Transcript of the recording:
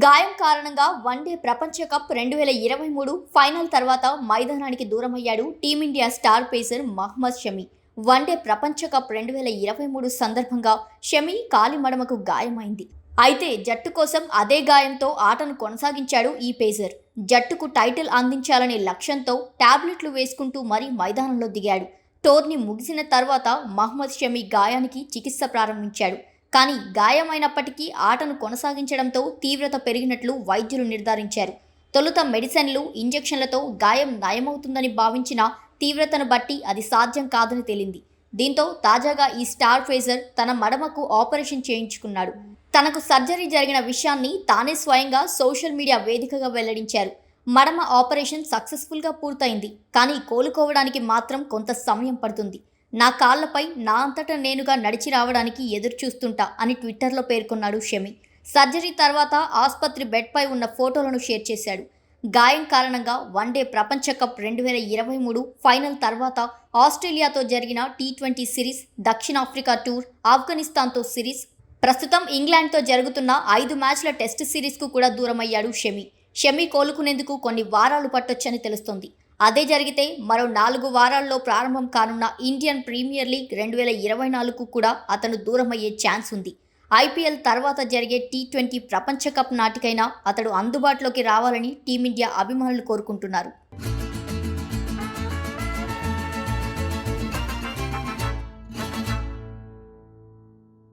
గాయం కారణంగా వన్డే ప్రపంచ కప్ రెండు వేల ఇరవై మూడు ఫైనల్ తర్వాత మైదానానికి దూరమయ్యాడు team India star pacer Mohammed Shami. One day ప్రపంచ కప్ రెండు వేల ఇరవై మూడు సందర్భంగా షమీ కాలి మడమకు గాయమైంది. అయితే జట్టు కోసం అదే గాయంతో ఆటను కొనసాగించాడు ఈ పేసర్. జట్టుకు టైటిల్ అందించాలనే లక్ష్యంతో టాబ్లెట్లు వేసుకుంటూ మరీ మైదానంలో దిగాడు. టోర్నీ ముగిసిన తర్వాత మహ్మద్ షమీ గాయానికి చికిత్స ప్రారంభించాడు. కానీ గాయమైనప్పటికీ ఆటను కొనసాగించడంతో తీవ్రత పెరిగినట్లు వైద్యులు నిర్ధారించారు. తొలుత మెడిసిన్లు ఇంజెక్షన్లతో గాయం నయమవుతుందని భావించిన తీవ్రతను బట్టి అది సాధ్యం కాదని తేలింది. దీంతో తాజాగా ఈ స్టార్ ఫేజర్ తన మడమకు ఆపరేషన్ చేయించుకున్నాడు. తనకు సర్జరీ జరిగిన విషయాన్ని తానే స్వయంగా సోషల్ మీడియా వేదికగా వెల్లడించారు. మడమ ఆపరేషన్ సక్సెస్ఫుల్గా పూర్తయింది కానీ కోలుకోవడానికి మాత్రం కొంత సమయం పడుతుంది. నా కాళ్ళపై నా అంతటా నేనుగా నడిచి రావడానికి ఎదురు చూస్తుంటా అని ట్విట్టర్లో పేర్కొన్నాడు షమి. సర్జరీ తర్వాత ఆసుపత్రి బెడ్పై ఉన్న ఫోటోలను షేర్ చేశాడు. గాయం కారణంగా వన్డే ప్రపంచ కప్ రెండు వేల ఇరవై మూడు ఫైనల్ తర్వాత ఆస్ట్రేలియాతో జరిగిన టీ ట్వంటీ సిరీస్ దక్షిణాఫ్రికా టూర్ ఆఫ్ఘనిస్తాన్తో సిరీస్ ప్రస్తుతం ఇంగ్లాండ్తో జరుగుతున్న ఐదు మ్యాచ్ల టెస్ట్ సిరీస్కు కూడా దూరమయ్యాడు షమి. షమి కోలుకునేందుకు కొన్ని వారాలు పట్టొచ్చని తెలుస్తోంది. అదే జరిగితే మరో నాలుగు వారాల్లో ప్రారంభం కానున్న ఇండియన్ ప్రీమియర్ లీగ్ రెండు వేల ఇరవై నాలుగుకు కూడా అతను దూరమయ్యే ఛాన్స్ ఉంది. ఐపీఎల్ తర్వాత జరిగే టీ ట్వంటీ ప్రపంచ కప్ నాటికైనా అతడు అందుబాటులోకి రావాలని టీమిండియా అభిమానులు కోరుకుంటున్నారు.